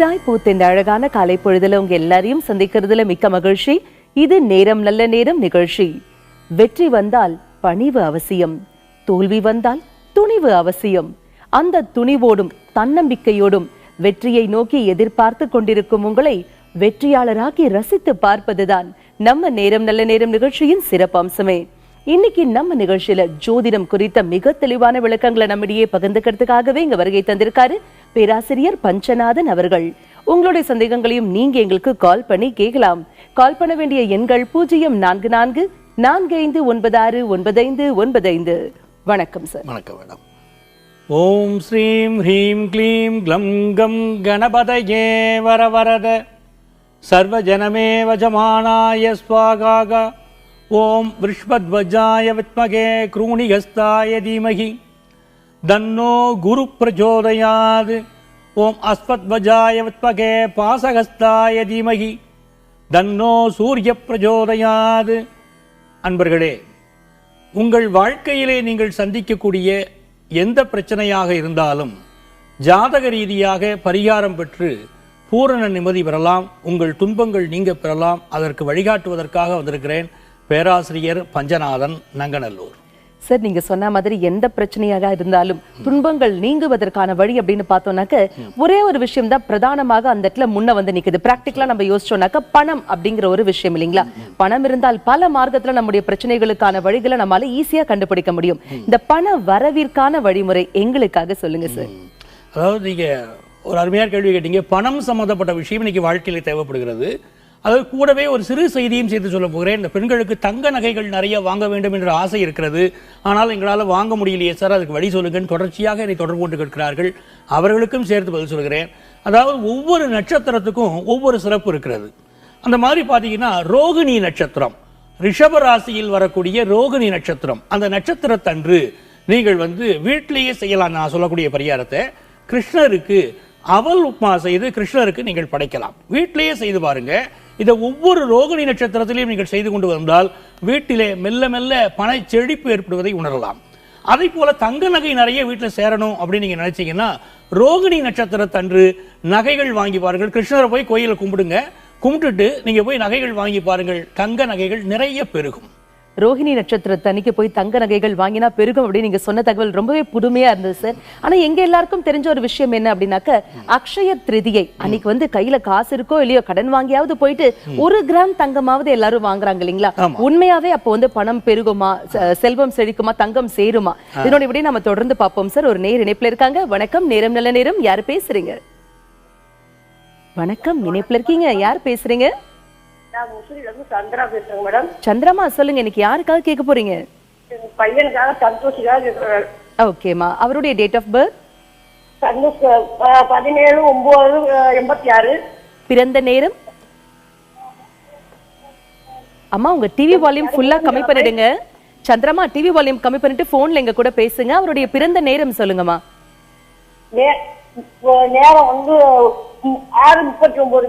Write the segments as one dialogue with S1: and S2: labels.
S1: புதிதாய் பூத்த இந்த அழகான காலை பொழுதுல உங்க எல்லாரையும் சந்திக்கிறதுல மிக்க மகிழ்ச்சி. இது நேரம் நல்ல நேரம் நிகழ்ச்சி. வெற்றி வந்தால் பணிவு அவசியம். தோல்வி வந்தால் துணிவு அவசியம். அந்த துணிவோடும் தன்னம்பிக்கையோடும் வெற்றியை நோக்கி எதிர்பார்த்து கொண்டிருக்கும் உங்களை வெற்றியாளராக்கி ரசித்து பார்ப்பதுதான் நம்ம நேரம் நல்ல நேரம் நிகழ்ச்சியின் சிறப்பம்சமே. இன்னைக்கு நம்ம நிகழ்ச்சியில ஜோதிடம் குறித்த மிக தெளிவான விளக்கங்களை நம்மிடையே பகிர்ந்துக்கிறதுக்காகவே இங்க வருகை தந்திருக்காரு பேராசிரியர் பஞ்சநாதன் அவர்கள். உங்களுடைய சந்தேகங்களையும் நீங்க எங்களுக்கு கால் பண்ணி கேட்கலாம். கால் பண்ண வேண்டிய எண்கள் பூஜ்ஜியம் நான்கு நான்கு நான்கு ஐந்து ஒன்பது ஆறு ஒன்பது ஐந்து ஒன்பது ஐந்து. வணக்கம் சார்.
S2: வணக்கம் மேடம். ஓம் ஸ்ரீம் ஹ்ரீம் க்ளீம் க்ளம் கம் கணபதயே வரவரத. சர்வஜனமே வஜமானாய ஸ்வாகாக. ஓம் விஷ்பத்வஜாய வித்மகே க்ரூணிகஸ்தாய தீமகி. தன்னோ குரு பிரச்சோதயாது. ஓம் அஸ்வத்வஜாய வித்மகே பாசகஸ்தாய தீமகி. தன்னோ சூரிய பிரச்சோதயாது. அன்பர்களே உங்கள் வாழ்க்கையிலே நீங்கள் சந்திக்கக்கூடிய எந்த பிரச்சனையாக இருந்தாலும் ஜாதக ரீதியாக பரிகாரம் பெற்று பூரண நிம்மதி பெறலாம். உங்கள் துன்பங்கள் நீங்க பெறலாம். அதற்கு வழிகாட்டுவதற்காக வந்திருக்கிறேன். பேராசிரியர் பஞ்சநாதன் நங்கநல்லூர்.
S1: சார் நீங்க சொன்ன மாதிரி எந்த பிரச்சனையாக இருந்தாலும் துன்பங்கள் நீங்குவதற்கான வழி அப்படின்னு பார்த்தோம்னாக்க ஒரே ஒரு விஷயம் தான் பிரதானமாக அந்த இடத்துல முன்ன வந்து நிக்குது. பிராக்டிக்கலா நம்ம யோசிச்சோம்னாக்க பணம் அப்படிங்கிற ஒரு விஷயம் இல்லைங்களா? பணம் இருந்தால் பல மார்க்கத்துல நம்முடைய பிரச்சனைகளுக்கான வழிகளை நம்மால ஈஸியா கண்டுபிடிக்க முடியும். இந்த பண வரவிற்கான வழிமுறை எங்களுக்காக சொல்லுங்க சார்
S2: அதாவது நீங்க ஒரு அருமையான கேள்வி கேட்டீங்க. பணம் சம்பந்தப்பட்ட விஷயம் இன்னைக்கு வாழ்க்கையில தேவைப்படுகிறது. அது கூடவே ஒரு சிறு செய்தியும் சேர்த்து சொல்ல போகிறேன். இந்த பெண்களுக்கு தங்க நகைகள் நிறைய வாங்க வேண்டும் என்ற ஆசை இருக்கிறது. ஆனால் எங்களால் வாங்க முடியலையே சார் அதுக்கு வழி சொல்லுங்கன்னு தொடர்ச்சியாக என்னை தொடர்பு கொண்டு கேட்கிறார்கள். அவர்களுக்கும் சேர்த்து பதில் சொல்கிறேன். அதாவது ஒவ்வொரு நட்சத்திரத்துக்கும் ஒவ்வொரு சிறப்பு இருக்கிறது. அந்த மாதிரி பார்த்தீங்கன்னா ரோகிணி நட்சத்திரம். ரிஷப ராசியில் வரக்கூடிய ரோகிணி நட்சத்திரம். அந்த நட்சத்திரத்தன்று நீங்கள் வந்து வீட்டிலேயே செய்யலாம். நான் சொல்லக்கூடிய பரிகாரத்தை கிருஷ்ணருக்கு அவல் உப்மா செய்து கிருஷ்ணருக்கு நீங்கள் படைக்கலாம். வீட்டிலேயே செய்து பாருங்கள் இதை ஒவ்வொரு ரோகிணி நட்சத்திரத்திலையும் நீங்கள் செய்து கொண்டு வந்தால் வீட்டிலே மெல்ல மெல்ல பண செழிப்பு ஏற்படுவதை உணரலாம். அதே போல தங்க நகை நிறைய வீட்டில் சேரணும் அப்படின்னு நீங்க நினைச்சீங்கன்னா ரோகிணி நட்சத்திரத்தன்று நகைகள் வாங்கி பாருங்கள் கிருஷ்ணரை போய் கோயிலை கும்பிடுங்க. கும்பிட்டுட்டு நீங்க போய் நகைகள் வாங்கி பாருங்கள். தங்க நகைகள் நிறைய பெருகும்.
S1: ரோஹிணி நட்சத்திரத்தன்னைக்கு போய் தங்க நகைகள் வாங்கினா பெருகும் அப்படின்னு நீங்க சொன்ன தகவல் ரொம்பவே புதுமையா இருந்தது சார் ஆனா எங்க எல்லாருக்கும் தெரிஞ்ச ஒரு விஷயம் என்ன அப்படின்னாக்க அக்ஷய திருதியை அன்னைக்கு வந்து கையில காசு இருக்கோ இல்லையோ கடன் வாங்கியாவது போயிட்டு ஒரு கிராம் தங்கமாவது எல்லாரும் வாங்குறாங்க இல்லைங்களா. உண்மையாவே அப்போ வந்து பணம் பெருகுமா செல்வம் செழிக்குமா தங்கம் சேருமா? இதனோட இப்படி நம்ம தொடர்ந்து பார்ப்போம் சார் ஒரு நேர் இணைப்புல இருக்காங்க. வணக்கம். நேரம் நல்ல நேரம். யார் பேசுறீங்க? வணக்கம். இணைப்புல இருக்கீங்க. யார் பேசுறீங்க?
S3: நான் முசிறில இருந்து சந்திரா பேசுறேங்க மேடம்.
S1: சந்திரமா சொல்லுங்க இன்னைக்கு யாருக்காக கேட்க போறீங்க?
S3: பையனுக்காக சந்தோஷிக்காக கேட்கிறேன்.
S1: ஓகேமா அவருடைய டேட் ஆஃப் பர்த்
S3: சந்தோஷ் பதினேழு ஒன்பது எண்பத்தி ஆறு.
S1: பிறந்த நேரம்? அம்மா உங்க டிவி வால்யூம் ஃபுல்லா கம்மி பண்ணிடுங்க. சந்திரமா டிவி வால்யூம் கம்மி பண்ணிட்டு போன்ல எங்க கூட பேசுங்க. அவருடைய பிறந்த நேரம் சொல்லுங்கம்மா.
S3: நேரம் வந்து ஆறு முப்பத்தி ஒன்பது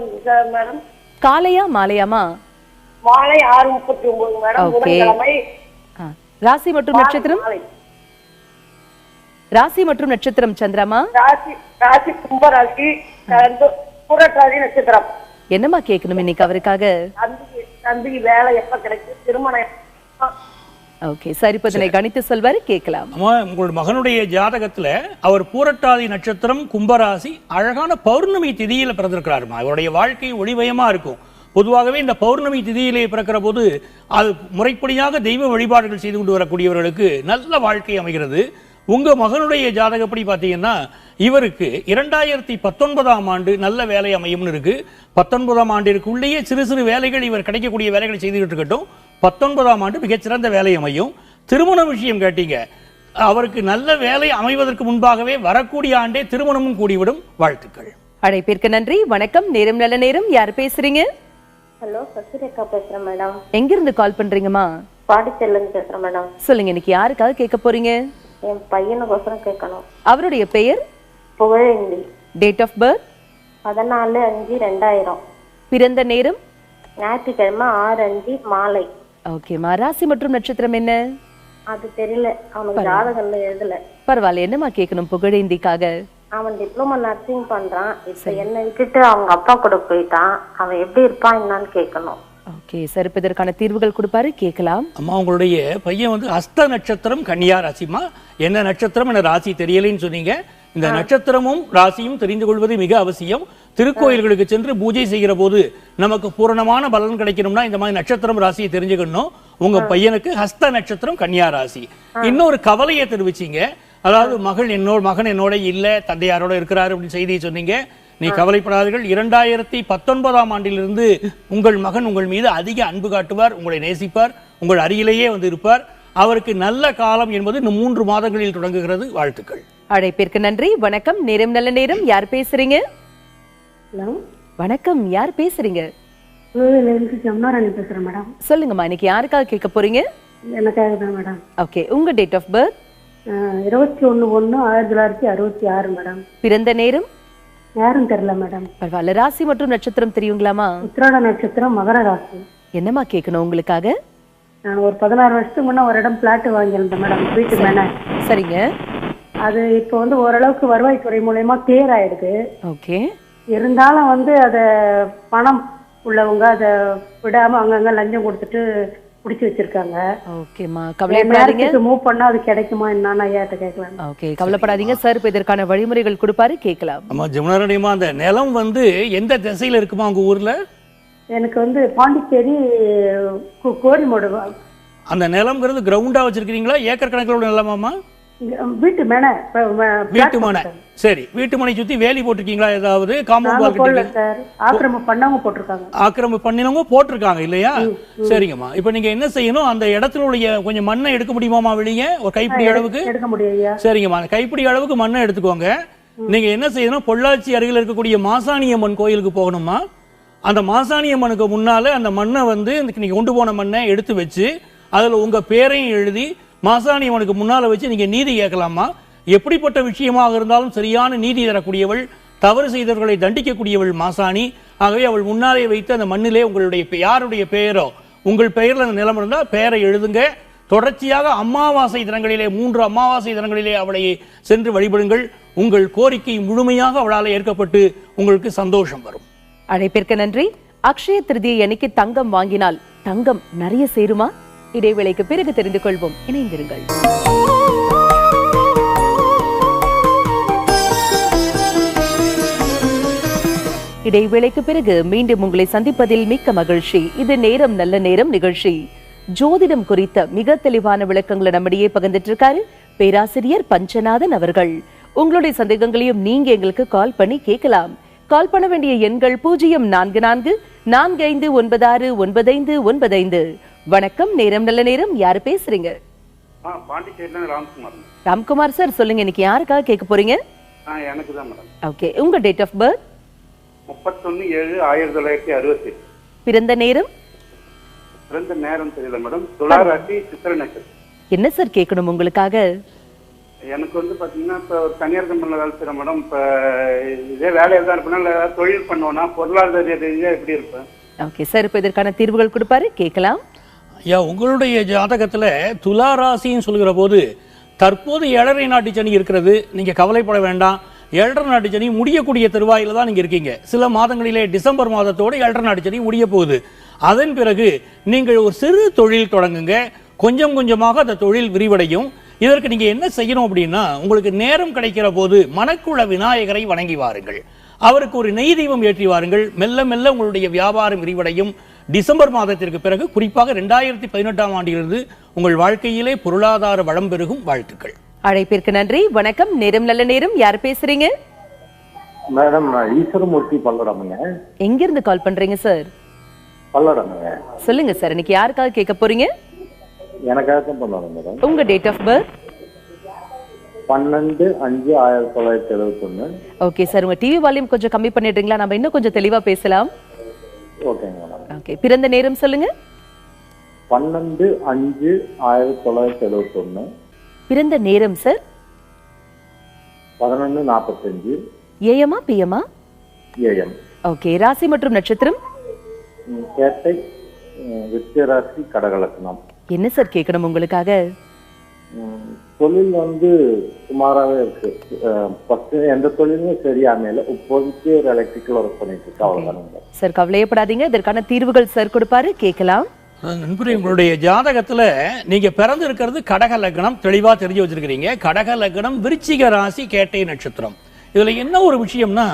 S3: மேடம்.
S1: காலையா மாலையாமா
S3: மாலை ஆறு முப்பத்தி ஒன்பது மேடம். புதன்கிழமை.
S1: ராசி மற்றும் நட்சத்திரம். ராசி மற்றும் நட்சத்திரம் சந்திரமா
S3: ராசி ராசி கும்பராசி புரட்டாதி நட்சத்திரம்
S1: என்னம்மா கேட்கணும் இன்னைக்கு அவருக்காக
S3: தம்பிக்கு வேலை எப்ப கிடைக்கும் திருமணம்?
S1: ஓகே சரி இப்ப இதனை கணித்து சொல்வாரு கேட்கலாம்.
S2: உங்களோட மகனுடைய ஜாதகத்துல அவர் பூரட்டாதி நட்சத்திரம் கும்பராசி அழகான பௌர்ணமி திதியில பிறந்திருக்கிறாருமா? அவருடைய வாழ்க்கை ஒளிமயமா இருக்கும். பொதுவாகவே இந்த பௌர்ணமி திதியிலே பிறக்கிற போது அது முறைப்படியாக தெய்வ வழிபாடுகள் செய்து கொண்டு வரக்கூடியவர்களுக்கு நல்ல வாழ்க்கை அமைகிறது. உங்க மகனுடைய ஜாதகப்படி பார்த்தீங்கன்னா இவருக்கு இரண்டாயிரத்தி பத்தொன்பதாம் ஆண்டு நல்ல வேலை அமையும்னு இருக்கு. பத்தொன்பதாம் ஆண்டிற்குள்ளேயே சிறு சிறு வேலைகள் இவர் கிடைக்கக்கூடிய வேலைகளை செய்துகிட்டு இருக்கட்டும். பத்தொன்பதாம் ஆண்டு மிகச்சிறந்த வேலை அமையும். திருமண விஷயம் கேட்டீங்க. அவருக்கு நல்ல வேலை அமைவதற்கு முன்பாகவே வரக்கூடிய ஆண்டே திருமணமும் கூடிவிடும். வாழ்த்துக்கள்.
S1: அழைப்பிற்கு நன்றி. வணக்கம். நேரம் நல்ல நேரம். யார் பேசுறீங்க?
S4: ஹலோ சசிரேகா பேசுறேன் மேடம்.
S1: எங்கிருந்து கால் பண்றீங்கம்மா?
S4: பாண்டிச்சேரில இருந்து பேசுறேன் மேடம்.
S1: சொல்லுங்க இன்னைக்கு யாருக்காக கேட்க போறீங்க?
S4: என் பையனுக்கோசரம் கேட்கணும்.
S1: அவருடைய பெயர்?
S4: புகழேந்தி.
S1: டேட் ஆஃப் பர்த்
S4: பதினாலு அஞ்சு ரெண்டாயிரம்.
S1: பிறந்த நேரம்?
S4: ஞாயிற்றுக்கிழமை ஆறு அஞ்சு மாலை.
S1: ஓகேம்மா ராசி மற்றும் நட்சத்திரம் என்ன?
S4: அது தெரியல. அவனுக்கு ஜாதகம்ல எழுதல.
S1: பரவாயில்ல என்னம்மா கேட்கணும்? புகழேந்திக்காக
S4: அவன் டிப்ளமோ நர்சிங் பண்றான். இப்ப என்னை விட்டுட்டு அவங்க அப்பா கூட போயிட்டான். அவன் எப்படி இருப்பான் என்னன்னு கேட்கணும்.
S1: ஓகே சார் இப்ப இதற்கான தீர்வுகள் கொடுப்பாரு. கேட்கலாம்.
S2: அம்மா உங்களுடைய பையன் வந்து அஸ்த நட்சத்திரம் கன்னியா ராசிமா என்ன நட்சத்திரம் என்ன ராசி தெரியலைன்னு சொன்னீங்க. இந்த நட்சத்திரமும் ராசியும் தெரிந்து கொள்வது மிக அவசியம். திருக்கோயில்களுக்கு சென்று பூஜை செய்கிற போது நமக்கு பூரணமான பலன் கிடைக்கணும்னா இந்த மாதிரி நட்சத்திரம் ராசியை தெரிஞ்சுக்கணும். உங்க பையனுக்கு ஹஸ்த நட்சத்திரம் கன்னியா ராசி. இன்னொரு கவலையை தெரிவிச்சீங்க. அதாவது மகள் என்னோட மகன் என்னோட இல்ல தந்தையாரோட இருக்கிறாரு அப்படின்னு செய்தியை சொன்னீங்க. நீ கவலைப்படாதீர்கள். இரண்டாயிரத்தி பத்தொன்பதாம் ஆண்டிலிருந்து உங்கள் மகன் உங்கள் மீது அதிக அன்பு காட்டுவார் உங்களை நேசிப்பார் உங்கள் அருகிலேயே வந்து இருப்பார். அவருக்கு நல்ல காலம் என்பது இன்னும் மூன்று மாதங்களில் தொடங்குகிறது. வாழ்த்துக்கள்.
S1: அழைப்பிற்கு நன்றி. வணக்கம். நேரம் நல்ல நேரம். யார் பேசுறீங்க?
S5: ஹலோ.
S1: வணக்கம் யார் பேசுறீங்க?
S5: ஜமுனாராணி பேசுகிறேன் மேடம்.
S1: சொல்லுங்கம்மா இன்னைக்கு யாருக்காக கேட்க போறீங்க?
S5: எனக்காக தான் மேடம்.
S1: ஓகே உங்க டேட் ஆஃப் பர்த்
S5: இருபத்தி ஒன்று ஒன்று ஆயிரத்தி தொள்ளாயிரத்தி அறுபத்தி ஆறு மேடம்.
S1: பிறந்த நேரம்?
S5: யாரும் தெரில மேடம்.
S1: பரவாயில்ல ராசி மற்றும் நட்சத்திரம் தெரியுங்களாமா
S5: உத்திராட நட்சத்திரம் மகர ராசி.
S1: என்னம்மா கேட்கணும் உங்களுக்காக?
S5: நான் ஒரு பதினாறு வருஷத்துக்கு முன்னே ஒரு இடம் பிளாட் வாங்கியிருந்தேன் மேடம் வீட்டு மேலே.
S1: சரிங்க.
S5: அது இப்போ வந்து ஓரளவுக்கு வருவாய்த்துறை மூலயமா கிளியர் ஆயிடுது
S1: ஓகே.
S5: இருந்தாலும் வந்து அதை பணம் உள்ளவங்க அதை விடாம அங்கங்க லஞ்சம் கொடுத்துட்டு பிடிச்சி வச்சிருக்காங்க.
S1: ஓகேம்மா. கவலைப்படாதீங்க.
S5: மூவ் பண்ணா அது கிடைக்குமா என்னன்னு ஐயாட்ட கேட்கலாம்
S1: ஓகே கவலைப்படாதீங்க. சார் இப்ப இதற்கான வழிமுறைகள் கொடுப்பாரு கேட்கலாம்.
S2: ஆமா ஜமுனாரணியமா அந்த நிலம் வந்து எந்த திசையில இருக்குமா உங்க ஊர்ல?
S5: எனக்கு வந்து பாண்டிச்சேரி கு- கோரிமோடு
S2: அந்த நிலம்ங்கிறது கிரவுண்டா வச்சிருக்கீங்களா ஏக்கர் கணக்கில் உள்ள நிலமாமா
S5: வீட்டு மேன
S2: வீட்டு மனை. சரி வீட்டு மனை சுத்தி வேலி போட்டிருக்கீங்களா? ஏதாவது காம்பவுண்ட் வால்
S5: போடல சார். ஆக்கிரமம் பண்ணவங்க போட்டிருக்காங்க.
S2: ஆக்கிரமிப்பு பண்ணினவங்க போட்டிருக்காங்க இல்லையா? சரிங்கம்மா. இப்போ நீங்க என்ன செய்யணும்? அந்த இடத்துல உள்ள கொஞ்சம் மண்ணை எடுக்க முடியுமாமா வெளியே? ஒரு கைப்பிடி அளவுக்கு?
S5: எடுக்க முடியும்
S2: சரிங்கம்மா. கைப்பிடி அளவுக்கு மண்ணை எடுத்துக்கோங்க. நீங்க என்ன செய்யணும்? பொள்ளாச்சி அருகில் இருக்கக்கூடிய மாசாணியம்மன் கோயிலுக்கு போகணுமா அந்த மாசாணியம்மனுக்கு முன்னால அந்த மண்ணை வந்து நீங்க கொண்டு போன மண்ணை எடுத்து வச்சு அதுல உங்க பேரையும் எழுதி மாசாணி அவனுக்கு முன்னால வச்சு நீங்க நீதி கேட்கலாமா? எப்படிப்பட்ட விஷயமாக இருந்தாலும் சரியான நீதி தரக்கூடியவள் தவறு செய்தவர்களை தண்டிக்கக்கூடியவள் மாசாணி. ஆகவே அவள் முன்னாலே வைத்து அந்த மண்ணிலே உங்களுடைய யாருடைய பெயரோ உங்கள் பெயர்ல அந்த நிலம் இருந்தால் பெயரை எழுதுங்க. தொடர்ச்சியாக அமாவாசை தினங்களிலே மூன்று அமாவாசை தினங்களிலே அவளை சென்று வழிபடுங்கள். உங்கள் கோரிக்கை முழுமையாக அவளால் ஏற்கப்பட்டு உங்களுக்கு சந்தோஷம் வரும்.
S1: அழைப்பிற்கு நன்றி. அக்ஷய திருதியை அன்னைக்கு தங்கம் வாங்கினால் தங்கம் நிறைய சேருமா? இடைவேளைக்கு பிறகு தெரிந்து கொள்வோம். இணைந்திருங்கள். இடைவேளைக்கு பிறகு மீண்டும் உங்களை சந்திப்பதில் மிக்க மகிழ்ச்சி. இது நேரம் நல்ல நேரம் நிகழ்ச்சி. ஜோதிடம் குறித்த மிக தெளிவான விளக்கங்களை நம்மிடையே பகிர்ந்துட்டு இருக்காரு பேராசிரியர் பஞ்சநாதன் அவர்கள். உங்களுடைய சந்தேகங்களையும் நீங்க எங்களுக்கு கால் பண்ணி கேட்கலாம். கால் பண்ண வேண்டிய எண்கள் பூஜ்ஜியம் நான்கு நான்கு நான்கு ஐந்து ஒன்பது ஆறு ஒன்பது ஐந்து ஒன்பது ஐந்து. வணக்கம் நேரம் நல்ல நேரம். யாரு பேசுறீங்க?
S6: ராம்குமார்
S1: ராம்குமார் சார் சொல்லுங்க இன்னைக்கு யாருக்காக கேட்க போறீங்க?
S6: எனக்கு தான் மேடம்.
S1: ஓகே உங்க டேட் ஆஃப் பர்த்
S6: முப்பத்தொன்னு ஏழு ஆயிரத்தி தொள்ளாயிரத்தி அறுபத்தி
S1: பிறந்த நேரம்?
S6: பிறந்த நேரம் தெரியல மேடம். துளாராசி சித்திர நட்சத்திரம்
S1: என்ன சார் கேட்கணும் உங்களுக்காக?
S6: எனக்கு வந்து பாத்தீங்கன்னா இப்போ தனியார் கம்பெனியில் வேலை செய்கிறேன் மேடம். இப்போ இதே வேலையில் தான் இருப்பேன். இல்லை தொழில் பண்ணுவேன்னா பொருளாதார ரீதியாக எப்படி இருப்பேன்?
S1: ஓகே சார் இப்போ இதற்கான தீர்வுகள் கொடுப்பாரு. கேட்கலாம்.
S2: ஐயா உங்களுடைய ஜாதகத்தில் துலா ராசின்னு சொல்கிற போது தற்போது ஏழரை நாட்டு சனி இருக்கிறது நீங்கள் கவலைப்பட வேண்டாம். ஏழரை நாட்டு சனி முடியக்கூடிய தருவாயில் தான் நீங்கள் இருக்கீங்க. சில மாதங்களிலே டிசம்பர் மாதத்தோடு ஏழரை நாட்டு சனி முடிய போகுது. அதன் பிறகு நீங்கள் ஒரு சிறு தொழில் தொடங்குங்க. கொஞ்சம் கொஞ்சமாக அந்த தொழில் விரிவடையும். இதற்கு நீங்கள் என்ன செய்யணும் அப்படின்னா உங்களுக்கு நேரம் கிடைக்கிற போது மணக்குள விநாயகரை வணங்கி வாருங்கள். அவருக்கு ஒரு நெய் தெய்வம் ஏற்றி வாருங்கள். மெல்ல மெல்ல உங்களுடைய வியாபாரம் விரிவடையும். டிசம்பர் மாதத்திற்கு பிறகு குறிப்பாக ரெண்டாயிரத்தி பதினெட்டாம் ஆண்டிலிருந்து உங்கள் வாழ்க்கையிலே பொருளாதார வளம் பெருகும் வாழ்த்துக்கள்.
S1: அழைப்பிற்கு நன்றி. வணக்கம். நேரம் நல்ல நேரம். யார் பேசுறீங்க?
S7: மேடம் நான் ஈஸ்வரமூர்த்தி பல்லடமுங்க.
S1: எங்கிருந்து கால் பண்றீங்க சார்?
S7: பல்லடமுங்க.
S1: சொல்லுங்க சார். இன்னைக்கு யாருக்காக கேட்க போறீங்க?
S7: எனக்காக தான் பண்ணுவாங்க மேடம்.
S1: உங்க டேட் ஆஃப் பர்த்
S7: பன்னெண்டு அஞ்சு ஆயிரத்தி தொள்ளாயிரத்தி எழுபத்தொன்னு
S1: ஓகே சார் உங்க டிவி வால்யூம் கொஞ்சம் கம்மி பண்ணிடுறீங்களா? நம்ம இன்னும் கொஞ்சம் தெளிவா பேசலாம்.
S7: ஓகேங்க மேடம்.
S1: ஓகே பிறந்த நேரம் சொல்லுங்க.
S7: பன்னெண்டு அஞ்சு ஆயிரத்தி தொள்ளாயிரத்தி எழுபத்தொன்னு
S1: பிறந்த நேரம் சார்
S7: பதினொன்று நாற்பத்தஞ்சு
S1: ஏஎம்மா பிஎம்மா?
S7: ஏஎம்.
S1: ஓகே ராசி மற்றும் நட்சத்திரம்?
S7: கேட்டை விருச்சிகராசி கடகலக்கணம்.
S1: என்ன சார் கேட்கணும் உங்களுக்காக?
S7: தொழில் வந்து சுமாராகவே இருக்கு. ஃபர்ஸ்ட் எந்த தொழிலுமே சரியா அமையல இப்போதைக்கு ஒரு எலக்ட்ரிக்கல் ஒர்க் பண்ணிட்டு இருக்கேன் அவ்வளவுதானுங்க
S1: சார் கவலையப்படாதீங்க. இதற்கான தீர்வுகள் சார் கொடுப்பாரு. கேட்கலாம்.
S2: நண்பரே உங்களுடைய ஜாதகத்துல நீங்க பிறந்து இருக்கிறது கடக லக்னம். தெளிவா தெரிஞ்சு வச்சிருக்கிறீங்க. கடக லக்னம் விருச்சிக ராசி கேட்டை நட்சத்திரம். இதுல என்ன ஒரு விஷயம்னா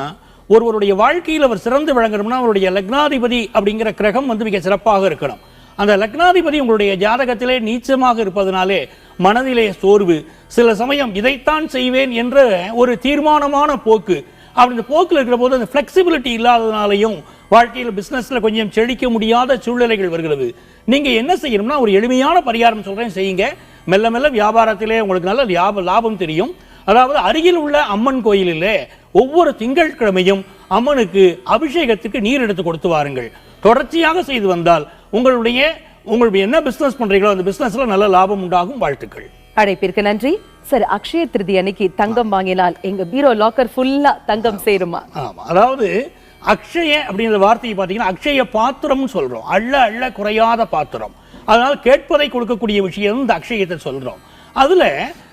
S2: ஒருவருடைய வாழ்க்கையில் அவர் சிறந்து விளங்கணும்னா அவருடைய லக்னாதிபதி அப்படிங்கிற கிரகம் வந்து மிக சிறப்பாக இருக்கணும். அந்த லக்னாதிபதி உங்களுடைய ஜாதகத்திலே நீச்சமாக இருப்பதனாலே மனதிலே சோர்வு. சில சமயம் இதைத்தான் செய்வேன் என்ற ஒரு தீர்மானமான போக்கு. அப்படி இந்த போக்கில் இருக்கிற போது அந்த ஃப்ளெக்சிபிலிட்டி இல்லாததுனாலையும் வாழ்க்கையில் பிஸ்னஸில் கொஞ்சம் செழிக்க முடியாத சூழ்நிலைகள் வருகிறது. நீங்கள் என்ன செய்யணும்னா ஒரு எளிமையான பரிகாரம் சொல்கிறேன் செய்யுங்க. மெல்ல மெல்ல வியாபாரத்திலே உங்களுக்கு நல்ல லாப லாபம் தெரியும். அதாவது அருகில் உள்ள அம்மன் கோயிலில் ஒவ்வொரு திங்கட்கிழமையும் அம்மனுக்கு அபிஷேகத்துக்கு நீர் எடுத்து கொடுத்து வாருங்கள். தொடர்ச்சியாக செய்து வந்தால் உங்களுடைய உங்களுடைய என்ன பிசினஸ் பண்றீங்களோ அந்த பிசினஸ்ல நல்ல லாபம் உண்டாகும் வாழ்த்துக்கள்.
S1: அழைப்பிற்கு நன்றி. சார் அக்ஷய திருதி அன்னைக்கு தங்கம் வாங்கினால் எங்க பீரோ லாக்கர் ஃபுல்லா தங்கம் சேருமா?
S2: ஆமா. அதாவது அக்ஷய அப்படிங்கிற வார்த்தையை பார்த்தீங்கன்னா அக்ஷய பாத்திரம்னு சொல்றோம். அள்ள அள்ள குறையாத பாத்திரம். அதனால கேட்பதை கொடுக்கக்கூடிய விஷயம் இந்த அக்ஷயத்தை சொல்றோம். அதுல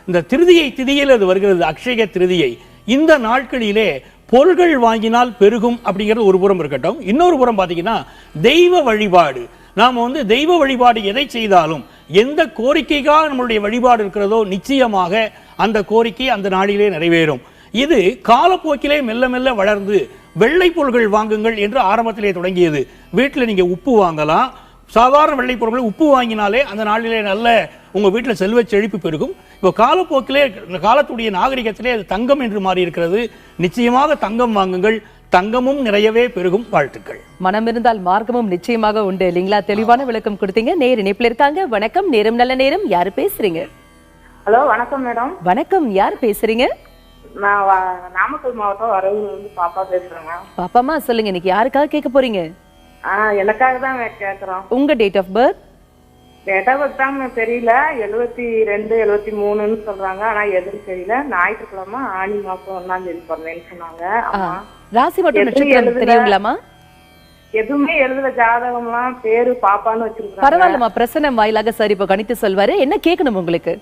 S2: இந்த திருதியை திதியில் அது வருகிறது அக்ஷய திருதியை. இந்த நாட்களிலே பொருள்கள் வாங்கினால் பெருகும் அப்படிங்கிறது ஒரு புறம் இருக்கட்டும். இன்னொரு புறம் பார்த்தீங்கன்னா தெய்வ வழிபாடு. நாம் வந்து தெய்வ வழிபாடு எதை செய்தாலும் எந்த கோரிக்கைக்காக நம்மளுடைய வழிபாடு இருக்கிறதோ நிச்சயமாக அந்த கோரிக்கை அந்த நாளிலே நிறைவேறும். இது காலப்போக்கிலே மெல்ல மெல்ல வளர்ந்து வெள்ளை பொருள்கள் வாங்குங்கள் என்று ஆரம்பத்திலே தொடங்கியது. வீட்டில் நீங்கள் உப்பு வாங்கலாம். சாதாரண வெள்ளை பொருட்கள் உப்பு வாங்கினாலே அந்த நாளிலே நல்ல உங்கள் வீட்டில் செல்வ செழிப்பு பெருகும். இப்போ காலப்போக்கிலே இந்த காலத்துடைய நாகரிகத்திலே அது தங்கம் என்று மாறி இருக்கிறது நிச்சயமாக தங்கம் வாங்குங்கள். தங்கமும் நிறையவே பெருகும் வாழ்த்துக்கள்.
S1: மனம் இருந்தால் மார்க்கமும் நிச்சயமாக உண்டு. இல்லைங்களா? தெளிவான விளக்கம் கொடுத்தீங்க. நேர் இணைப்புல இருக்காங்க. வணக்கம். நேரம் நல்ல நேரம். யாரு பேசுறீங்க?
S8: ஹலோ வணக்கம் மேடம்.
S1: வணக்கம். யார் பேசுறீங்க?
S8: நான் வ- நாமக்கல் மாவட்டம் வரவூர்ல இருந்து பாப்பா பேசுறேங்க
S1: பாப்பாமா சொல்லுங்க. இன்னைக்கு யாருக்காக கேட்க போறீங்க?
S8: ஆ எனக்காக தான் கேக்குறோம்.
S1: உங்க date of birth
S8: date of birth தான் தெரியல. எழுபத்தி ரெண்டு எழுபத்தி மூணுன்னு சொல்றாங்க. ஆனா எதுன்னு தெரியல. ஞாயிற்றுக்கிழமை ஆனி மாசம் ஒன்னாம் தேதி பிறந்தேன்னு சொன்னாங்க. அம்மா.
S1: ராசி மற்றும் நட்சத்திரம்? தெரியுங்களாமா
S8: எதுவுமே எழுதுல ஜாதகம்லாம் பேரு பாப்பான்னு வச்சிருக்காங்க
S1: பரவாயில்லம்மா பிரசன்னம் வாயிலாக சார் இப்போ கணித்து சொல்வாரு. என்ன கேட்கணும் உங்களுக்கு?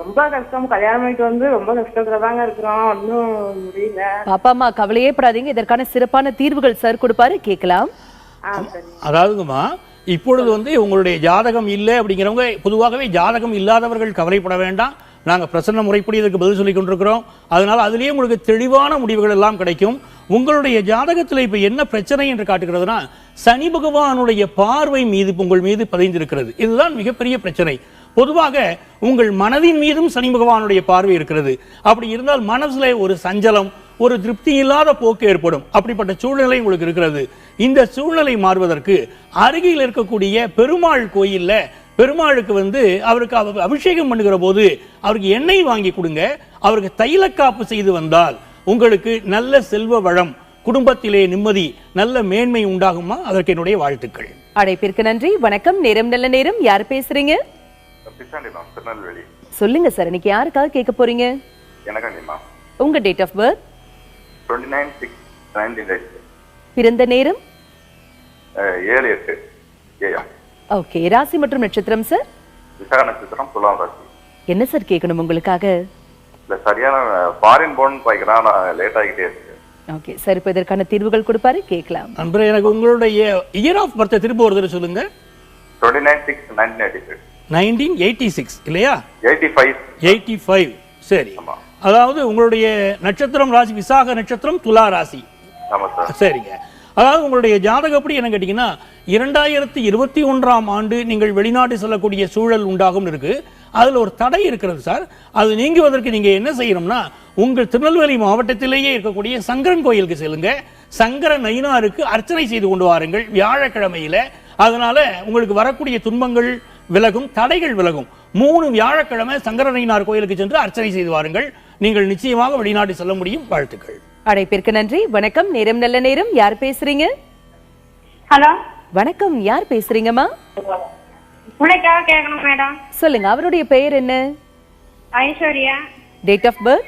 S8: ரொம்ப கஷ்டம். கல்யாணம் பண்ணிட்டு வந்து ரொம்ப கஷ்டத்துலதாங்க இருக்கிறோம். ஒன்னும் முடியல.
S1: பாப்பாமா கவலையே படாதீங்க. இதற்கான சிறப்பான தீர்வுகள் சார் கொடுப்பாரு. கேட்கலாம்.
S2: அதாவதுங்கம்மா இப்பொழுது வந்து உங்களுடைய ஜாதகம் இல்லை அப்படிங்கிறவங்க பொதுவாகவே ஜாதகம் இல்லாதவர்கள் கவலைப்பட வேண்டாம். நாங்கள் பிரசன்ன முறைப்படி இதுக்கு பதில் சொல்லி கொண்டிருக்கிறோம். அதனால் அதுலேயே உங்களுக்கு தெளிவான முடிவுகள் எல்லாம் கிடைக்கும். உங்களுடைய ஜாதகத்தில் இப்போ என்ன பிரச்சனை என்று காட்டுகிறதுனா சனி பகவானுடைய பார்வை மீது உங்கள் மீது பதிந்திருக்கிறது. இதுதான் மிகப்பெரிய பிரச்சனை. பொதுவாக உங்கள் மனதின் மீதும் சனி பகவானுடைய பார்வை இருக்கிறது. அப்படி இருந்தால் மனசுல ஒரு சஞ்சலம் ஒரு திருப்தி இல்லாத போக்கு ஏற்படும். அப்படிப்பட்ட சூழ்நிலை உங்களுக்கு இருக்கிறது. இந்த சூழ்நிலை மாறுவதற்கு அருகில் இருக்கக்கூடிய பெருமாள் கோயிலில் பெருமாளுக்கு வந்து அவருக்கு அவ- அபிஷேகம் பண்ணுகிற போது அவருக்கு எண்ணெய் வாங்கி கொடுங்க. அவருக்கு தைலக்காப்பு செய்து வந்தால் உங்களுக்கு நல்ல செல்வ வளம் குடும்பத்திலே நிம்மதி நல்ல மேன்மை உண்டாகுமா? அதற்கு என்னுடைய வாழ்த்துக்கள்.
S1: அழைப்பிற்கு நன்றி. வணக்கம். நேரம் நல்ல நேரம். யார் பேசுறீங்க? சொல்லுங்க சார். இன்னைக்கு யாருக்காக கேட்க போறீங்க? உங்க டேட் ஆஃப் பர்த் பிறந்த நேரம்?
S9: ஏழு எட்டு
S1: ஓகே ராசி மற்றும் நட்சத்திரம் சார்
S9: விசாக நட்சத்திரம் துலாம் ராசி.
S1: என்ன சார் கேட்கணும் உங்களுக்காக?
S9: இல்ல சரியான ஃபாரின் போன் பாய்க்கிறேன் நான் லேட் ஆகிட்டே இருக்கு
S1: ஓகே சார் இப்போ இதற்கான தீர்வுகள் கொடுப்பாரு? கேட்கலாம்.
S2: நண்பரே எனக்கு உங்களுடைய இயர் ஆஃப் பர்த் திரும்ப ஒரு தடவை சொல்லுங்க.
S9: Twenty nine six nineteen eighty six
S2: nineteen eighty six இல்லையா?
S9: எயிட்டி ஃபைவ்
S2: எயிட்டி ஃபைவ் சரி. அதாவது உங்களுடைய நட்சத்திரம் ராசி விசாக நட்சத்திரம் துலா ராசி.
S9: ஆமா சார்
S2: சரிங்க. அதாவது உங்களுடைய ஜாதகம் எப்படி என்ன கேட்டீங்கன்னா இரண்டாயிரத்தி இருபத்தி ஒன்றாம் ஆண்டு நீங்கள் வெளிநாட்டு செல்லக்கூடிய சூழல் உண்டாகும் இருக்கு. அதுல ஒரு தடை இருக்கிறது சார். அது நீங்குவதற்கு நீங்க என்ன செய்யணும்னா உங்கள் திருநெல்வேலி மாவட்டத்திலேயே இருக்கக்கூடிய சங்கரன் கோயிலுக்கு செல்லுங்க. சங்கர நயினாருக்கு அர்ச்சனை செய்து கொண்டு வாருங்கள் வியாழக்கிழமையில. அதனால உங்களுக்கு வரக்கூடிய துன்பங்கள் விலகும் தடைகள் விலகும். மூணு வியாழக்கிழமை சங்கர நயினார் கோயிலுக்கு சென்று அர்ச்சனை செய்து வாருங்கள். நீங்கள் நிச்சயமாக வெளிநாடு செல்ல முடியும். வாழ்த்துக்கள்.
S1: அழைப்பிற்கு நன்றி. வணக்கம். நேரம் நல்ல நேரம். யார் பேசுறீங்க?
S10: ஹலோ?
S1: வணக்கம். யார் பேசுறீங்கம்மா?
S10: பிள்ளைக்காக கேட்கணும் மேடம்.
S1: சொல்லுங்க. அவருடைய பெயர் என்ன?
S10: Aishwarya.
S1: Date of birth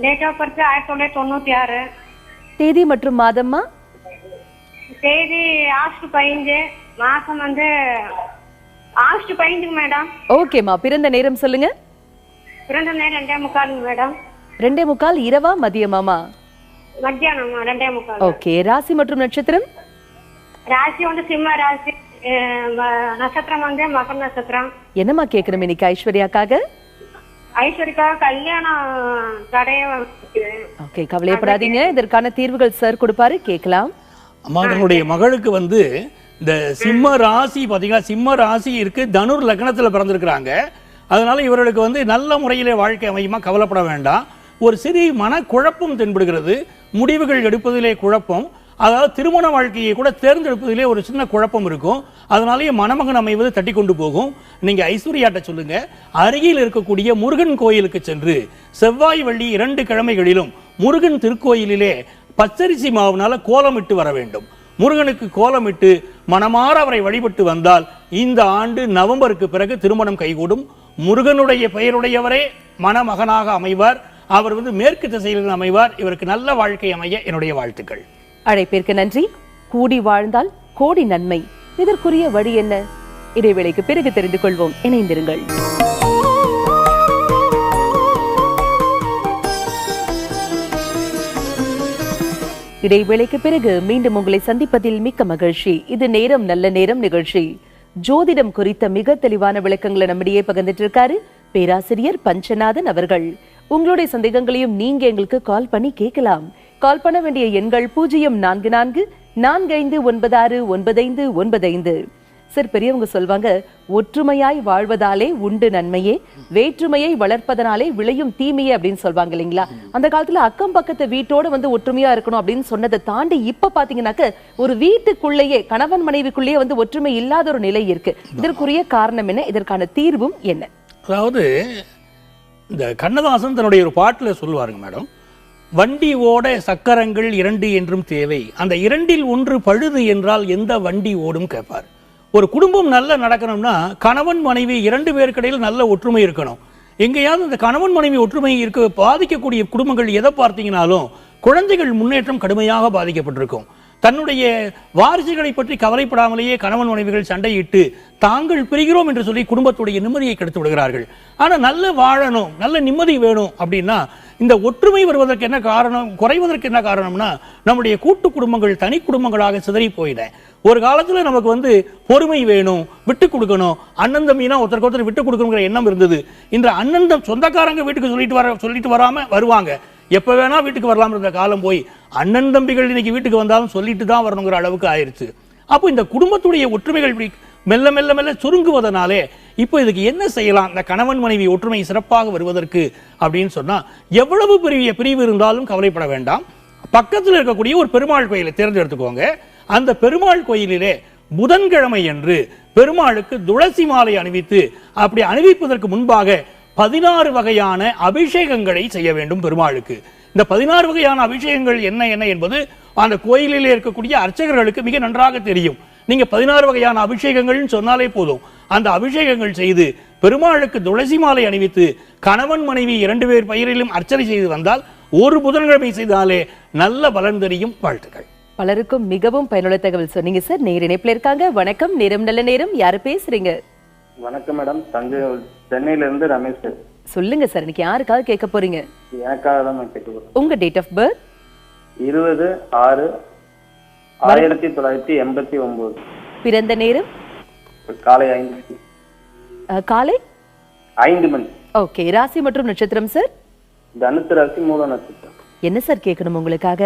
S10: date of birth ஆயிரத்தி தொள்ளாயிரத்தி தொண்ணூத்தி ஆறு.
S1: தேதி மற்றும் மாதம்மா?
S10: தேதி ஆகஸ்ட் பதினஞ்சு. மாசம் வந்து ஆகஸ்ட் பதினஞ்சுங்க மேடம்.
S1: ஓகேம்மா. பிறந்த நேரம் சொல்லுங்க.
S10: பிறந்த நேரம் ரெண்டே முக்கால் மேடம்.
S1: ரெண்டே முக்கால் இரவா மதியமாமா
S10: மத்தியானம் ரெண்டே முக்கால்.
S1: ஓகே ராசி மற்றும் நட்சத்திரம்?
S10: ராசி வந்து சிம்ம ராசி நட்சத்திரம் வந்து மகர நட்சத்திரம்.
S1: என்னம்மா கேட்கணும் இன்னைக்கு ஐஸ்வர்யாக்காக?
S10: ஐஸ்வர்யாக்காக கல்யாணம் தடைய
S1: ஓகே கவலையப்படாதீங்க. இதற்கான தீர்வுகள் சார் கொடுப்பாரு கேட்கலாம்.
S2: அம்மா தன்னுடைய மகளுக்கு வந்து இந்த சிம்ம ராசி பார்த்தீங்கன்னா சிம்ம ராசி இருக்கு. தனுர் லக்னத்துல பிறந்திருக்கிறாங்க. அதனால இவர்களுக்கு வந்து நல்ல முறையிலே வாழ்க்கை அமையுமா? கவலைப்பட வேண்டாம். ஒரு சிறிய மனக்குழப்பம் தென்படுகிறது. முடிவுகள் எடுப்பதிலே குழப்பம். அதாவது திருமண வாழ்க்கையை கூட தேர்ந்தெடுப்பதிலே ஒரு சின்ன குழப்பம் இருக்கும். அதனாலேயே மணமகன் அமைவது தட்டி கொண்டு போகும். நீங்க ஐஸ்வர்யாட்ட சொல்லுங்க. அருகில் இருக்கக்கூடிய முருகன் கோயிலுக்கு சென்று செவ்வாய் வெள்ளி இரண்டு கிழமைகளிலும் முருகன் திருக்கோயிலிலே பச்சரிசி மாவுனால கோலமிட்டு வர வேண்டும். முருகனுக்கு கோலமிட்டு மனமாற அவரை வழிபட்டு வந்தால் இந்த ஆண்டு நவம்பருக்கு பிறகு திருமணம் கைகூடும். முருகனுடைய பெயருடையவரே மணமகனாக அமைவார். அவர் வந்து மேற்கு திசையில் அமைவார். இவருக்கு நல்ல வாழ்க்கை அமைய என்னுடைய வாழ்த்துக்கள்.
S1: அழைப்பிற்கு நன்றி. கூடி வாழ்ந்தால் கோடி நன்மை. இதற்குரிய வழி என்ன? இடைவேளைக்கு பிறகு தெரிந்து கொள்வோம். இணைந்திருங்கள். இடைவேளைக்கு பிறகு மீண்டும் உங்களை சந்திப்பதில் மிக்க மகிழ்ச்சி. இது நேரம் நல்ல நேரம் நிகழ்ச்சி. ஜோதிடம் குறித்த மிக தெளிவான விளக்கங்களை நம்மிடையே பகிர்ந்துட்டு இருக்காரு பேராசிரியர் பஞ்சநாதன் அவர்கள். உங்களுடைய சந்தேகங்களையும் நீங்க எங்களுக்கு கால் பண்ணி கேட்கலாம். கால் பண்ண வேண்டிய எண்கள் பூஜ்ஜியம் நான்கு நான்கு நான்கு ஐந்து ஒன்பதாறு ஒன்பதைந்து ஒன்பதைந்து சார் பெரியவங்க சொல்வாங்க ஒற்றுமையாய் வாழ்வதாலே உண்டு நன்மையே வேற்றுமையை வளர்ப்பதனாலே விளையும் தீமையே அப்படின்னு சொல்வாங்க இல்லைங்களா? அந்த காலத்துல அக்கம் பக்கத்து வீட்டோட வந்து ஒற்றுமையா இருக்கணும் அப்படின்னு சொன்னதை தாண்டி இப்ப பாத்தீங்கன்னாக்க ஒரு வீட்டுக்குள்ளேயே கணவன் மனைவிக்குள்ளேயே வந்து ஒற்றுமை இல்லாத ஒரு நிலை இருக்கு. இதற்குரிய காரணம் என்ன? இதற்கான தீர்வும் என்ன?
S2: அதாவது இந்த கண்ணதாசன் தன்னுடைய ஒரு பாட்டில் சொல்லுவாருங்க மேடம் வண்டி ஓட சக்கரங்கள் இரண்டு என்றும் தேவை. அந்த இரண்டில் ஒன்று பழுது என்றால் எந்த வண்டி ஓடும்? கேட்பார் ஒரு குடும்பம் நல்ல நடக்கணும்னா கணவன் மனைவி இரண்டு பேருக்கிடையில் நல்ல ஒற்றுமை இருக்கணும். எங்கேயாவது இந்த கணவன் மனைவி ஒற்றுமை இருக்க பாதிக்கக்கூடிய குடும்பங்கள் எதை பார்த்தீங்கனாலும் குழந்தைகள் முன்னேற்றம் கடுமையாக பாதிக்கப்பட்டிருக்கும். தன்னுடைய வாரிசுகளை பற்றி கவலைப்படாமலேயே கணவன் மனைவிகள் சண்டையிட்டு தாங்கள் பிரிகிறோம் என்று சொல்லி குடும்பத்துடைய நிம்மதியை கெடுத்து விடுகிறார்கள். ஆனால் நல்ல வாழணும் நல்ல நிம்மதி வேணும் அப்படின்னா இந்த ஒற்றுமை வருவதற்கு என்ன காரணம் குறைவதற்கு என்ன காரணம்னா நம்முடைய கூட்டு குடும்பங்கள் தனி குடும்பங்களாக சிதறி போயிட ஒரு காலத்தில் நமக்கு வந்து பொறுமை வேணும் விட்டு கொடுக்கணும். அண்ணன் தம்பினா ஒருத்தருக்கு ஒருத்தர் விட்டு கொடுக்கணுங்கிற எண்ணம் இருந்தது. இந்த அண்ணன் தம் சொந்தக்காரங்க வீட்டுக்கு சொல்லிட்டு வர சொல்லிட்டு வராம வருவாங்க. எப்போ வேணா வீட்டுக்கு வரலாம் இருந்த காலம் போய் அண்ணன் தம்பிகள் இன்னைக்கு வீட்டுக்கு வந்தாலும் சொல்லிட்டு தான் வரணுங்கிற அளவுக்கு ஆயிருச்சு. அப்போ இந்த குடும்பத்துடைய ஒற்றுமைகள் இப்படி மெல்ல மெல்ல மெல்ல சுருங்குவதனாலே இப்போ இதுக்கு என்ன செய்யலாம்? இந்த கணவன் மனைவி ஒற்றுமை சிறப்பாக வருவதற்கு அப்படின்னு சொன்னா எவ்வளவு பெரிய பிரிவு இருந்தாலும் கவலைப்பட வேண்டாம். பக்கத்தில் இருக்கக்கூடிய ஒரு பெருமாள் கோயிலை தேர்ந்தெடுத்துக்கோங்க. அந்த பெருமாள் கோயிலிலே புதன்கிழமை என்று பெருமாளுக்கு துளசி மாலை அணிவித்து அப்படி அணிவிப்பதற்கு முன்பாக பதினாறு வகையான அபிஷேகங்களை செய்ய வேண்டும் பெருமாளுக்கு. இந்த பதினாறு வகையான அபிஷேகங்கள் என்ன என்ன என்பது அந்த கோயிலிலே இருக்கக்கூடிய அர்ச்சகர்களுக்கு மிக நன்றாக தெரியும். நீங்க பதினாறு வகையான அபிஷேகங்கள்னு சொன்னாலே போதும். அந்த அபிஷேகங்கள் செய்து பெருமாளுக்கு துளசி மாலை அணிவித்து கணவன் மனைவி இரண்டு பேர் பெயரிலும் அர்ச்சனை செய்து வந்தால் ஒரு புதன்கிழமை செய்தாலே நல்ல பலன் தெரியும் வாழ்த்துக்கள்.
S1: பலருக்கும் மிகவும் பயனுள்ள தகவல் சொன்னீங்க சார் நேர் இணைப்புல இருக்காங்க. வணக்கம். நேரம் நல்ல நேரம். யாரு பேசுறீங்க?
S11: வணக்கம் மேடம் தஞ்சை சென்னையில இருந்து ரமேஷ்.
S1: சொல்லுங்க சார் இன்னைக்கு யாருக்காக கேட்க போறீங்க?
S11: எனக்காக தான் நான் கேட்டுக்கிறேன்
S1: உங்க டேட் ஆஃப் பர்த்
S11: இருபது ஆறு ஆயிரத்தி தொள்ளாயிரத்தி எண்பத்தி ஒன்பது
S1: பிறந்த நேரம்?
S11: காலை ஐந்து
S1: காலை?
S11: ஐந்து மணி.
S1: ஓகே ராசி மற்றும் நட்சத்திரம் சார்?
S11: தனுசு ராசி மூல நட்சத்திரம்.
S1: என்ன சார் கேட்கணும் உங்களுக்காக?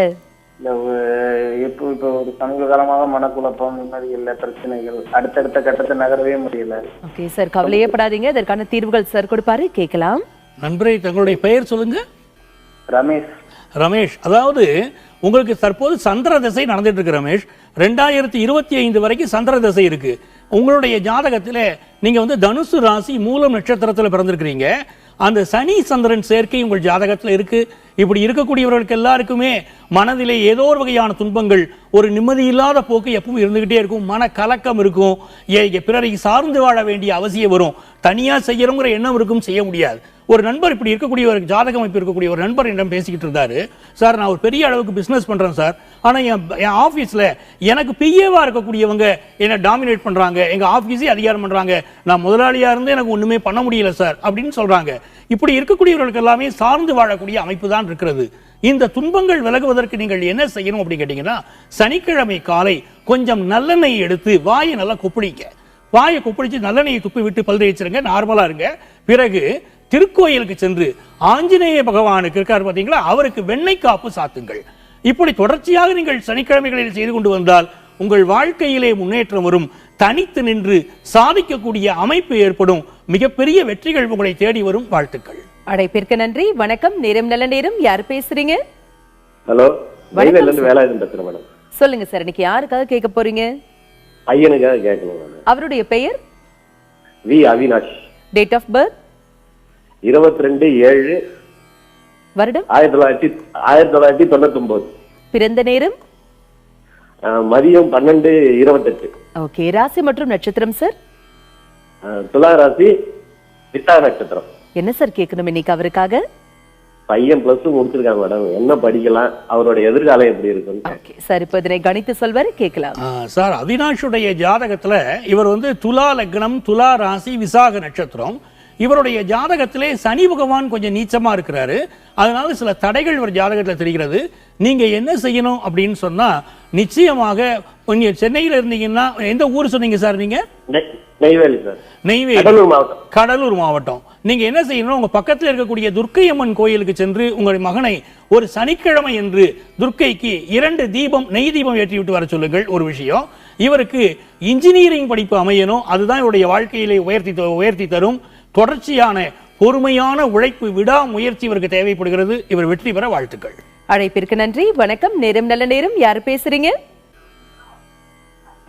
S11: இந்த ஒரு- இப்போ இப்போ ஒரு சமீப காலமாக மனக்குழப்பம் நிம்மதி இல்லை பிரச்சனைகள் அடுத்தடுத்த கட்டத்தை நகரவே முடியல.
S1: ஓகே சார் கவலையே படாதீங்க இதற்கான தீர்வுகள் சார் கொடுப்பாரு. கேட்கலாம்.
S2: நண்பரே தங்களுடைய பெயர் சொல்லுங்க.
S11: ரமேஷ்.
S2: ரமேஷ் அதாவது உங்களுக்கு தற்போது சந்திர திசை நடந்துட்டு இருக்கு ரமேஷ். ரெண்டாயிரத்தி இருபத்தி ஐந்து வரைக்கும் சந்திர திசை இருக்கு. உங்களுடைய ஜாதகத்துல நீங்க வந்து தனுசு ராசி மூலம் நட்சத்திரத்துல பிறந்திருக்கிறீங்க. அந்த சனி சந்திரன் சேர்க்கை உங்கள் ஜாதகத்துல இருக்கு. இப்படி இருக்கக்கூடியவர்களுக்கு எல்லாருக்குமே மனதிலே ஏதோ ஒரு வகையான துன்பங்கள் ஒரு நிம்மதி இல்லாத போக்கு எப்பவும் இருந்துகிட்டே இருக்கும். மன கலக்கம் இருக்கும். ஏ- பிறரை சார்ந்து வாழ வேண்டிய அவசியம் வரும். தனியா செய்யறோங்கிற எண்ணம் இருக்கும் செய்ய முடியாது. ஒரு நண்பர் இப்படி இருக்கக்கூடிய ஒரு ஜாதக அமைப்பு இருக்கக்கூடிய ஒரு நண்பர் என்னிடம் பேசிக்கிட்டு இருந்தாரு. சார் நான் ஒரு பெரிய அளவுக்கு பிசினஸ் பண்றேன் சார். ஆனா என் என் ஆபீஸ்ல எனக்கு பிஏவா இருக்கக்கூடியவங்க என்ன டாமினேட் பண்றாங்க. எங்க ஆபீஸே அதிகாரம் பண்றாங்க. நான் முதலாளியா இருந்து எனக்கு ஒண்ணுமே பண்ண முடியல சார் அப்படின்னு சொல்றாங்க. இப்படி இருக்கக்கூடியவர்களுக்கு எல்லாமே சார்ந்து வாழக்கூடிய அமைப்பு தான் இருக்கிறது. இந்த துன்பங்கள் விலகுவதற்கு நீங்கள் என்ன செய்யணும் அப்படின்னு கேட்டீங்கன்னா சனிக்கிழமை காலை கொஞ்சம் நல்லெண்ணெய் எடுத்து வாயை நல்லா கொப்பளிக்க வாயை கொப்பளித்து நல்லெண்ணெயை துப்பி விட்டு பல் தேய்ச்சிருங்க. நார்மலா இருங்க. பிறகு திருக்கோயிலுக்கு சென்று ஆஞ்சநேய பகவானுக்கு இருக்கார் பாத்தீங்களா அவருக்கு வெண்ணெய் காப்பு சாத்துங்கள். இப்படி தொடர்ச்சியாக நீங்கள் சனிக்கிழமைகளில் செய்து கொண்டு வந்தால் உங்கள் வாழ்க்கையிலே முன்னேற்றம் வரும். தனித்து நின்று சாதிக்கக்கூடிய அமைப்பு ஏற்படும். மிகப்பெரிய வெற்றிகள் உங்களை தேடி வரும். வாழ்த்துக்கள்.
S1: அழைப்பிற்கு நன்றி. வணக்கம். நேரம் நல்ல நேரம். யார் பேசுறீங்க?
S12: ஹலோ வேலாயுதம் பேசுறேன் மேடம்.
S1: சொல்லுங்க சார் இன்னைக்கு யாருக்காக கேட்க போறீங்க?
S12: பையனுக்காக கேட்கணும்
S1: அவருடைய பெயர்?
S12: V Avinash.
S1: Date of birth
S12: இருபத்தி ரெண்டு ஏழு
S1: வருடம்?
S12: ஆயிரத்தி தொள்ளாயிரத்தி ஆயிரத்தி தொள்ளாயிரத்தி தொண்ணூத்தி ஒன்பது
S1: பிறந்த நேரம்?
S12: மதியம் பன்னெண்டு இருபத்தெட்டு.
S1: ஓகே ராசி மற்றும் நட்சத்திரம் சார்?
S12: துலா ராசி சித்தா நட்சத்திரம்.
S1: என்ன சார் கேட்கணும் இன்னைக்கு அவருக்காக?
S12: பையன் பிளஸ் டூ முடிச்சிருக்காங்க மேடம் என்ன படிக்கலாம் அவரோட எதிர்காலம் எப்படி இருக்கும்
S1: சார் இப்போ இதனை கணித்து சொல்வாரு கேட்கலாம்.
S2: சார் அவினாஷுடைய ஜாதகத்துல இவர் வந்து துலா லக்னம் துலா ராசி விசாக நட்சத்திரம். இவருடைய ஜாதகத்திலே சனி பகவான் கொஞ்சம் நீச்சமா இருக்கிறாரு. அதனால சில தடைகள் இவர் ஜாதகத்துல தெரிகிறது. நீங்க என்ன செய்யணும் அப்படின்னு சொன்னா நிச்சயமாக நீங்க சென்னையில இருந்தீங்கன்னா எந்த ஊர் சொன்னீங்க சார் நீங்க?
S12: நெய்வேலி சார்.
S2: நெய்வேலி.
S12: கடலூர் மாவட்டம்.
S2: கடலூர் மாவட்டம். நீங்க என்ன செய்யணும்? உங்க பக்கத்துல இருக்கக்கூடிய துர்க்கையம்மன் கோயிலுக்கு சென்று உங்கள் மகனை ஒரு சனிக்கிழமை என்று துர்க்கைக்கு இரண்டு தீபம் நெய் தீபம் ஏற்றி விட்டு வர சொல்லுங்கள். ஒரு விஷயம். இவருக்கு இன்ஜினியரிங் படிப்பு அமையணும். அதுதான் இவருடைய வாழ்க்கையிலே உயர்த்தி உயர்த்தி தரும். தொடர்ச்சியான பொறுமையான உழைப்பு விடா முயற்சி இவருக்கு தேவைப்படுகிறது. இவர் வெற்றி பெற வாழ்த்துக்கள்.
S1: அழைப்பிற்கு நன்றி. வணக்கம். நேரம் நல்ல நேரம். யார் பேசுறீங்க?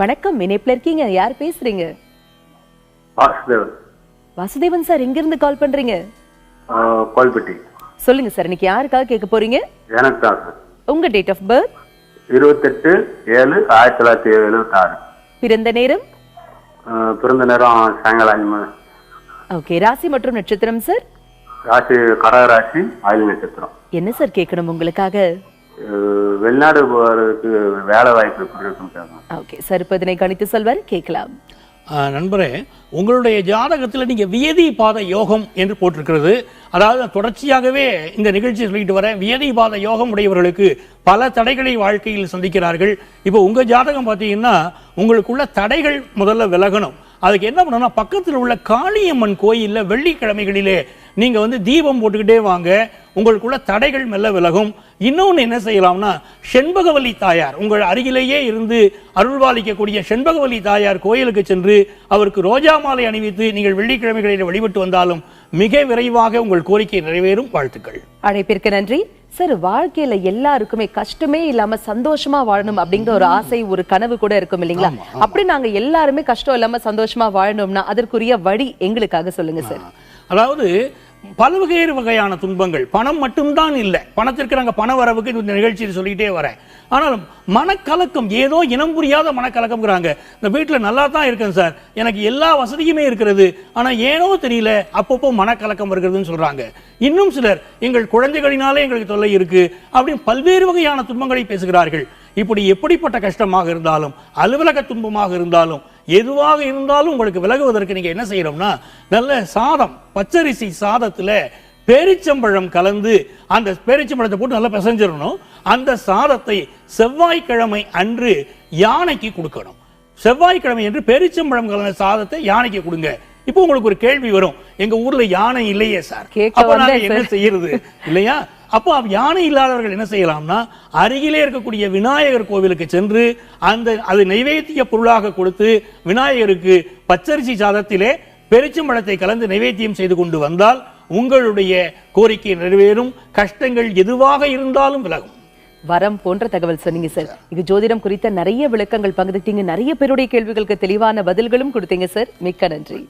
S1: வணக்கம். இணைப்புல இருக்கீங்க. யார் பேசுறீங்க?
S13: வாசுதேவன்.
S1: வாசுதேவன் சார் எங்க இருந்து கால் பண்றீங்க?
S13: கோல்பட்டி.
S1: சொல்லுங்க சார் இன்னைக்கு யாருக்காக கேட்க போறீங்க?
S13: எனக்கு தான் சார்.
S1: உங்க டேட் ஆஃப் பர்த்
S13: இருபத்தெட்டு ஏழு ஆயிரத்தி தொள்ளாயிரத்தி எழுபத்தி ஆறு
S1: பிறந்த நேரம்?
S13: பிறந்த நேரம் சாயங்காலம்
S1: ஓகே ராசி மற்றும் நட்சத்திரம் சார்
S13: ராசி கடக ராசி ஆயுள் நட்சத்திரம்.
S1: என்ன சார் கேட்கணும் உங்களுக்காக?
S13: வெளிநாடு போறதுக்கு வேலை வாய்ப்பு
S1: ஓகே சார் இப்போ இதனை கணித்து சொல்வாரு கேட்கலாம்.
S2: நண்பரே உங்களுடைய ஜாதகத்தில் நீங்க வியதி பாத யோகம் என்று போட்டிருக்கிறது. அதாவது நான் தொடர்ச்சியாகவே இந்த நிகழ்ச்சியை சொல்லிட்டு வரேன். வியதி பாத யோகம் உடையவர்களுக்கு பல தடைகளை வாழ்க்கையில் சந்திக்கிறார்கள். இப்போ உங்க ஜாதகம் பார்த்தீங்கன்னா உங்களுக்குள்ள தடைகள் முதல்ல விலகணும். அதுக்கு என்ன பண்ணணும்னா பக்கத்தில் உள்ள காளியம்மன் கோயிலில் வெள்ளிக்கிழமைகளிலே நீங்கள் வந்து தீபம் போட்டுக்கிட்டே வாங்க. உங்களுக்குள்ள தடைகள் மெல்ல விலகும். இன்னொன்று என்ன செய்யலாம்னா செண்பகவல்லி தாயார் உங்கள் அருகிலேயே இருந்து அருள்வாளிக்கக்கூடிய செண்பகவல்லி தாயார் கோயிலுக்கு சென்று அவருக்கு ரோஜா மாலை அணிவித்து நீங்கள் வெள்ளிக்கிழமைகளில் வழிபட்டு வந்தாலும் மிக விரைவாக உங்கள் கோரிக்கை நிறைவேறும். வாழ்த்துக்கள்.
S1: அழைப்பிற்கு நன்றி. சார் வாழ்க்கையில எல்லாருக்குமே கஷ்டமே இல்லாம சந்தோஷமா வாழணும் அப்படிங்கிற ஒரு ஆசை ஒரு கனவு கூட இருக்கும் இல்லைங்களா? அப்படி நாங்க எல்லாருமே கஷ்டம் இல்லாம சந்தோஷமா வாழணும்னா அதற்குரிய வழி எங்களுக்காக சொல்லுங்க சார்.
S2: அதாவது பல்வேறு வகையான துன்பங்கள். பணம் மட்டும்தான் இல்லை. பணத்திற்கு நாங்கள் பண வரவுக்கு இந்த நிகழ்ச்சியில் சொல்லிக்கிட்டே வரேன். ஆனாலும் மனக்கலக்கம் ஏதோ இனம் புரியாத மனக்கலக்கம்ங்கிறாங்க. இந்த வீட்டில் நல்லா தான் இருக்கேன் சார். எனக்கு எல்லா வசதியுமே இருக்கிறது. ஆனால் ஏனோ தெரியல அப்பப்போ மனக்கலக்கம் வருகிறதுன்னு சொல்றாங்க. இன்னும் சிலர் எங்கள் குழந்தைகளினாலே எங்களுக்கு தொல்லை இருக்கு. அப்படின்னு பல்வேறு வகையான துன்பங்களை பேசுகிறார்கள். இப்படி எப்படிப்பட்ட கஷ்டமாக இருந்தாலும் அலுவலக துன்பமாக இருந்தாலும் எதுவாக இருந்தாலும் உங்களுக்கு விலகுவதற்கு நீங்க என்ன செய்யணும்னா நல்ல சாதம் பச்சரிசி சாதத்துல பேரிச்சம்பழம் கலந்து அந்த பேரிச்சம்பழத்தை போட்டு நல்லா பிசைஞ்சிடணும். அந்த சாதத்தை செவ்வாய்க்கிழமை அன்று யானைக்கு கொடுக்கணும். செவ்வாய்க்கிழமை என்று பெரிச்சம்பழம் கலந்த சாதத்தை யானைக்கு கொடுங்க. இப்போ உங்களுக்கு ஒரு கேள்வி வரும். எங்க ஊர்ல யானை இல்லையே சார். அப்ப நாங்க என்ன. செய்யறது? இல்லையா? அப்போ யானை இல்லாதவர்கள் என்ன செய்யலாம்னா அருகிலே இருக்கக்கூடிய விநாயகர் கோவிலுக்கு சென்று அந்த அது நைவேத்திய பொருளாக கொடுத்து விநாயகருக்கு பச்சரிசி சாதத்திலே பெருச்சம்பழத்தை கலந்து நைவேத்தியம் செய்து கொண்டு வந்தால் உங்களுடைய கோரிக்கை நிறைவேறும் கஷ்டங்கள் எதுவாக இருந்தாலும் விலகும்.
S1: வரம் போன்ற தகவல் சொன்னீங்க சார். இது ஜோதிடம் குறித்த நிறைய விளக்கங்கள் பகிர்ந்துட்டீங்க. நிறைய பேருடைய கேள்விகளுக்கு தெளிவான பதில்களும் கொடுத்தீங்க சார். மிக்க நன்றி.